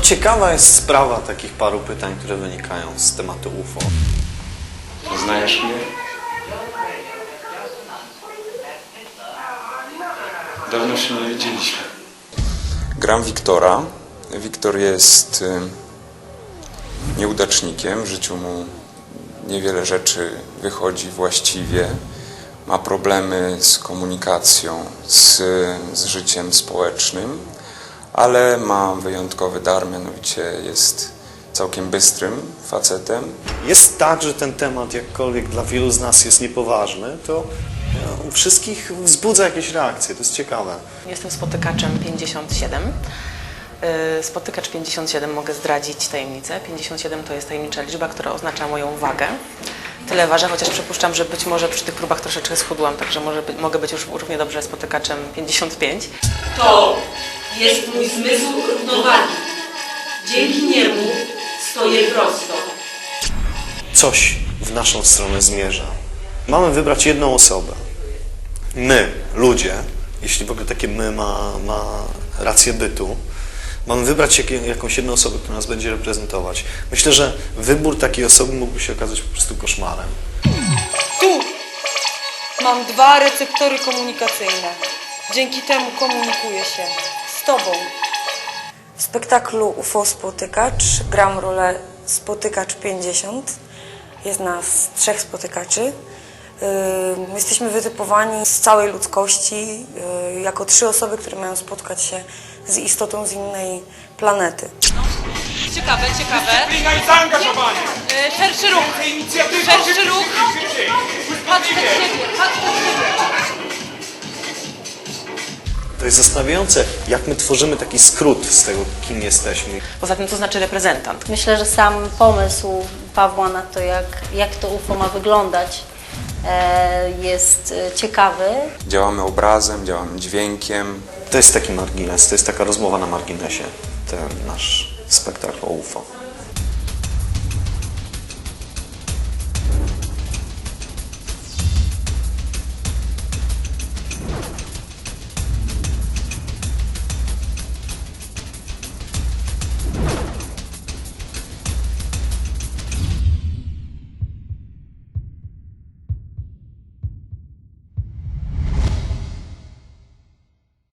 ciekawa jest sprawa takich paru pytań, które wynikają z tematu UFO. Poznajesz mnie? Dawno się nie widzieliśmy. Gram Wiktora. Wiktor jest y, nieudacznikiem. W życiu mu niewiele rzeczy wychodzi właściwie. Ma problemy z komunikacją, z, z życiem społecznym, ale ma wyjątkowy dar, mianowicie jest całkiem bystrym facetem. Jest tak, że ten temat, jakkolwiek dla wielu z nas jest niepoważny, to e, u wszystkich wzbudza jakieś reakcje. To jest ciekawe. Jestem spotykaczem 57. Yy, Spotykacz 57 mogę zdradzić tajemnicę. 57 to jest tajemnicza liczba, która oznacza moją wagę. Tyle ważę, chociaż przypuszczam, że być może przy tych próbach troszeczkę schudłam, także może być, mogę być już równie dobrze spotykaczem 55. To jest mój zmysł równowagi. Dzięki niemu stoję prosto. Coś w naszą stronę zmierza. Mamy wybrać jedną osobę. My, ludzie, jeśli w ogóle takie my ma, ma rację bytu, mamy wybrać jakąś jedną osobę, która nas będzie reprezentować. Myślę, że wybór takiej osoby mógłby się okazać po prostu koszmarem. Tu mam dwa receptory komunikacyjne. Dzięki temu komunikuję się z Tobą. W spektaklu UFO Spotykacz gram rolę Spotykacz 50. Jest nas trzech spotykaczy. Yy, Jesteśmy wytypowani z całej ludzkości yy, jako trzy osoby, które mają spotkać się z istotą z innej planety. Ciekawe, ciekawe. Dyscyplina i zaangażowanie! Szerszy ruch. Inicjatywa! Szerszy ruch. Patrz przed siebie, patrz przed siebie. To jest zastanawiające, jak my tworzymy taki skrót z tego, kim jesteśmy. Poza tym, co znaczy reprezentant? Myślę, że sam pomysł Pawła na to, jak, jak to UFO ma wyglądać, e, jest e, ciekawy. Działamy obrazem, działamy dźwiękiem. To jest taki margines, to jest taka rozmowa na marginesie, ten nasz spektakl o UFO.